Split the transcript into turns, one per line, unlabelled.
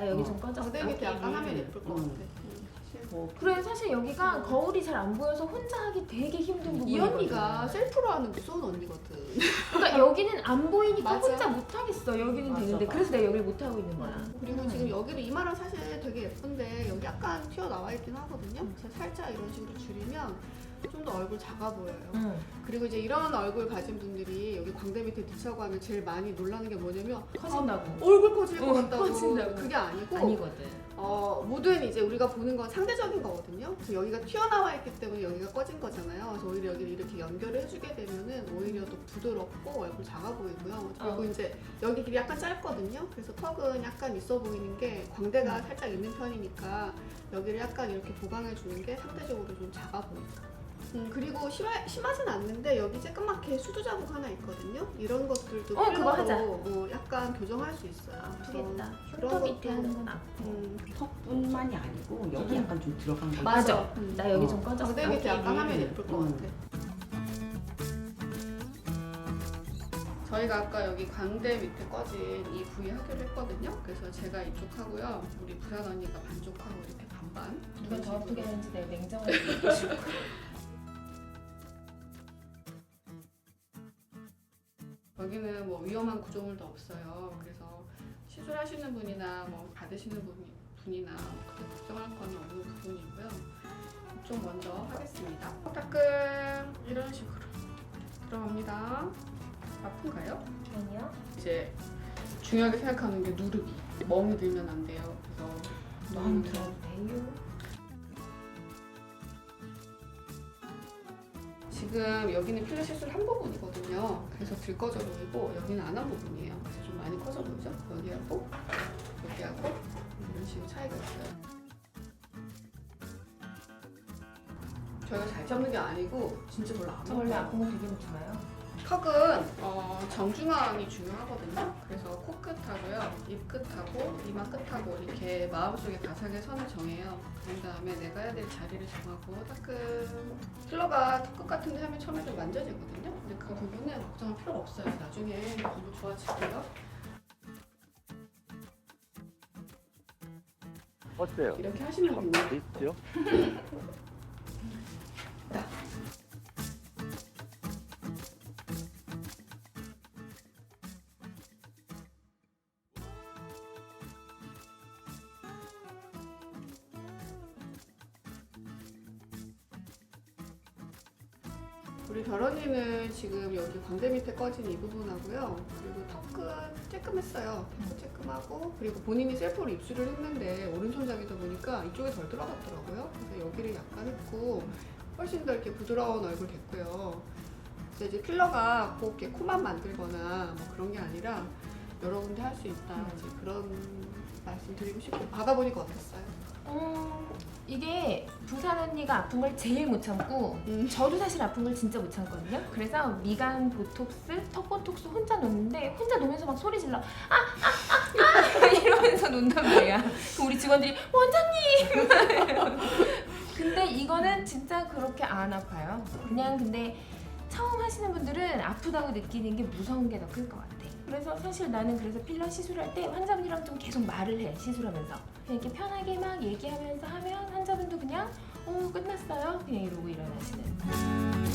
나 여기 좀 꺼졌어.
광대 밑에 약간 하면 예쁠 것
음.
같아. 음, 사실.
뭐
그래 사실 여기가 거울이 잘 안 보여서 혼자 하기 되게 힘든 부분이거든.
이 언니가 셀프로 하는 무서운 언니거든.
그러니까 여기는 안 보이니까
맞아.
혼자 못 하겠어. 여기는
맞아,
되는데
맞아.
그래서 내가 여기를 못 하고 있는 거야.
그리고
음.
지금 여기를 이마랑 사실 되게 예쁜데 여기 약간 튀어나와 있긴 하거든요. 그래서 살짝 이런 식으로 줄이면 좀 더 얼굴 작아 보여요.
응.
그리고 이제 이런 얼굴 가진 분들이 여기 광대 밑에 뒤차고 하면 제일 많이 놀라는 게 뭐냐면
커진다고.
얼굴 커질 것
어,
같다고
커진다고.
그게 아니고
아니거든.
어, 모든 이제 우리가 보는 건 상대적인 거거든요. 그래서 여기가 튀어나와 있기 때문에 여기가 꺼진 거잖아요. 그래서 오히려 여기를 이렇게 연결을 해주게 되면은 오히려 더 부드럽고 얼굴 작아 보이고요. 그리고
어.
이제 여기 길이 약간 짧거든요. 그래서 턱은 약간 있어 보이는 게 광대가
음.
살짝 있는 편이니까 여기를 약간 이렇게 보강해 주는 게 상대적으로 좀 작아 보니까. 음, 그리고 심하, 심하진 않는데 여기 쬐끄맣게 수두 자국 하나 있거든요. 이런 것들도
어, 그거 하자.
뭐 약간 교정할 수 있어요.
아프겠다. 흉터 밑에 하는 건 아파.
음,
턱뿐만이 아니고 여기
음.
약간 좀 들어간 거
맞아.
음.
나 여기
어.
좀 꺼졌어.
광대 밑에 약간 하면
음.
예쁠 것
음.
같아. 저희가 아까 여기 광대 밑에 꺼진 이 부위 하기로 했거든요. 그래서 제가 이쪽 하고요. 우리 부산 언니가 반쪽 하고 이렇게 반반.
누가 더 아프게. 하는지 내가 냉정하게
여기는 뭐 위험한 구조물도 없어요. 그래서 시술하시는 분이나 뭐 받으시는 분이, 분이나 뭐 크게 걱정할 건 없는 부분이고요. 이쪽 먼저 하겠습니다. 따끔 이런 식으로 들어갑니다. 아픈가요?
아니요.
이제 중요하게 생각하는 게 누르기. 멍이 들면 안 돼요. 그래서
음, 들어도 돼요.
지금 여기는 필러 시술 한 부분이거든요. 그래서 들 꺼져 보이고 여기는 안 한 부분이에요. 그래서 좀 많이 커져 보이죠? 여기하고 여기하고 이런 식으로 차이가 있어요. 저희가 잘 잡는 게 아니고 진짜 별로
안저 원래
아파요.
아픈 거 되게 못 참아요.
턱은 어, 정중앙이 중요하거든요. 그래서 코끝하고요, 입끝하고 이마 끝하고 이렇게 마음속에 가상의 선을 정해요. 그런 다음에 내가 해야 될 자리를 정하고 따끔 필러가 턱끝 같은 데 하면 처음에 좀 만져지거든요. 근데 그 부분은 걱정할 필요가 없어요. 나중에 너무 좋아지고요.
어때요?
이렇게 하시면 됩니다.
있죠?
우리 결혼이는 지금 여기 광대 밑에 꺼진 이 부분하고요. 그리고 턱끝 쬐끔했어요. 턱끝 쬐끔하고 그리고 본인이 셀프로 입술을 했는데 오른손잡이다 보니까 이쪽에 덜 들어갔더라고요. 그래서 여기를 약간 했고 훨씬 더 이렇게 부드러운 얼굴 됐고요. 이제 필러가 꼭 이렇게 코만 만들거나 뭐 그런 게 아니라 여러 군데 할 수 있다. 이제 그런 말씀 드리고 싶고 받아보니까 어땠어요?
음, 이게 부산 언니가 아픈 걸 제일 못 참고
음.
저도 사실 아픈 걸 진짜 못 참거든요. 그래서 미간 보톡스, 턱 보톡스 혼자 놓는데 혼자 놓으면서 막 소리 질러 아아아아 이러면서 논단 말이야. 그 우리 직원들이 원장님. 근데 이거는 진짜 그렇게 안 아파요. 그냥 근데 처음 하시는 분들은 아프다고 느끼는 게 무서운 게 더 클 것 같아. 그래서 사실 나는 그래서 필러 시술할 때 환자분이랑 좀 계속 말을 해 시술하면서 그냥 이렇게 편하게 막 얘기하면서 하면 환자분도 그냥 어 끝났어요 그냥 이러고 일어나시는.